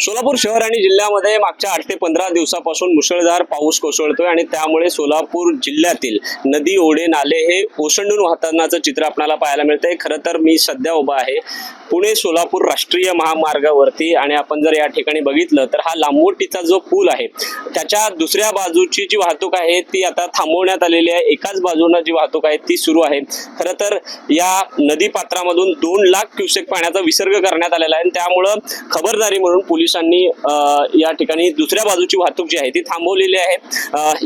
सोलापूर शहर आणि जिल्ह्यामध्ये मागच्या आठ ते पंधरा दिवसापासून मुसळधार पाऊस कोसळतोय आणि त्यामुळे सोलापूर जिल्ह्यातील नदी ओढे नाले हे ओसंडून वाहतानाचं चित्र आपल्याला पाहायला मिळतंय. खरं तर मी सध्या उभा आहे पुणे सोलापूर राष्ट्रीय महामार्गावरती आणि आपण जर या ठिकाणी बघितलं तर हा लांबोटीचा जो पूल आहे त्याच्या दुसऱ्या बाजूची जी वाहतूक आहे ती आता थांबवण्यात आलेली आहे. एकाच बाजूनं जी वाहतूक आहे ती सुरू आहे. खरं तर या नदी पात्रामधून दोन लाख क्युसेक पाण्याचा विसर्ग करण्यात आलेला आहे आणि त्यामुळं खबरदारी म्हणून पोलिसांनी या ठिकाणी दुसऱ्या बाजूची वाहतूक जी आहे ती थांबवलेली आहे.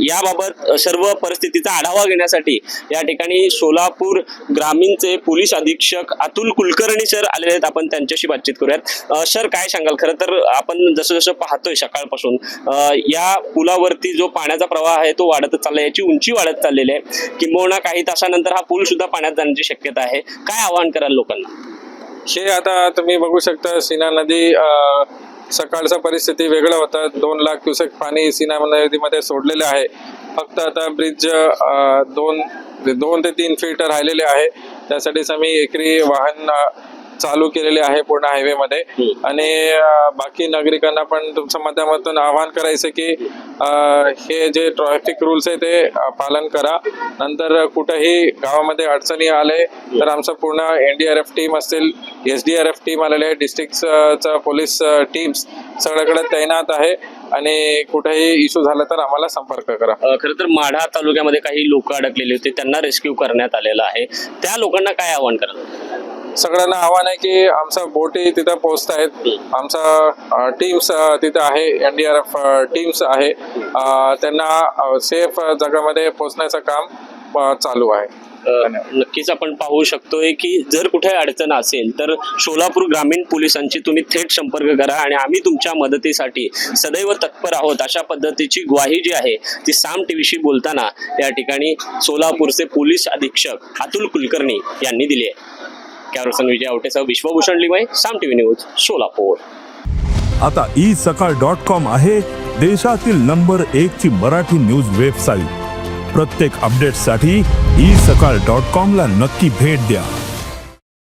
याबाबत सर्व परिस्थितीचा आढावा घेण्यासाठी या ठिकाणी सोलापूर ग्रामीणचे पोलीस अधीक्षक अतुल कुलकर्णी सर आलेले आहेत. आपण त्यांच्याशी बातचीत करूयात. सर काय सांगाल? खरं तर आपण जसं जसं पाहतोय सकाळपासून या पुलावरती जो पाण्याचा प्रवाह आहे तो वाढतच चालला याची उंची वाढत चाललेली आहे. किंबहुना काही तासानंतर हा पूल सुद्धा पाण्यात जाण्याची शक्यता आहे. काय आवाहन कराल लोकांना? हे आता तुम्ही बघू शकता सीना नदी अं, सकाळचा परिस्थिती वेगळा होता दोन लाख क्युसेक पाणी सीना नदीमध्ये सोडलेले आहे. फक्त आता ब्रिज दोन दोन ते तीन फीट राहिलेले आहे. त्यासाठीच आम्ही एकरी वाहन चालू केलेले आहे पूर्ण हायवे मध्ये. आणि बाकी नागरिकांना पण तुमच्या माध्यमातून आवाहन करायचं की हे जे ट्रॅफिक रूल्स आहे ते पालन करा. नंतर कुठेही गावामध्ये अडचणी आले तर आमचं पूर्ण एनडीआरएफ टीम असतील S D R F team आलेले आहे डिस्ट्रिक्टचा पोलीस टीम्स सगळीकडे तैनात आहे. आणि कुठेही इश्यू झाला तर आम्हाला संपर्क करा. खरं तर माढा तालुक्यामध्ये काही लोक अडकलेले होते त्यांना रेस्क्यू करण्यात आलेलं आहे. त्या लोकांना काय आवाहन कराल? सगळ्यांना आव्हान आहे की आमचा बोटी तिथं पोहोचत आहेत. आमचा टीम्स तिथं आहे एन डी आर टीम्स आहे. त्यांना सेफ जगामध्ये पोहोचण्याचं काम चालू आहे. नक्कीच आपण पाहू शकतोय की जर कुठे अडचण असेल तर सोलापूर ग्रामीण पोलिसांची तुम्ही थेट संपर्क करा आणि आम्ही तुमच्या मदतीसाठी सदैव तत्पर आहोत. अशा पद्धतीची ग्वाही जी आहे ती साम टीव्हीशी बोलताना या ठिकाणी सोलापूरचे पोलीस अधीक्षक अतुल कुलकर्णी यांनी दिली आहे. कॅरोसन विजय आवटेसह विश्वभूषण लिमय साम टीव्ही न्यूज सोलापूर. आता ई सकाळ डॉट कॉम आहे देशातील नंबर एक ची मराठी न्यूज वेबसाईट. प्रत्येक अपडेटसाठी ई सकाळ डॉट कॉम ला नक्की भेट द्या.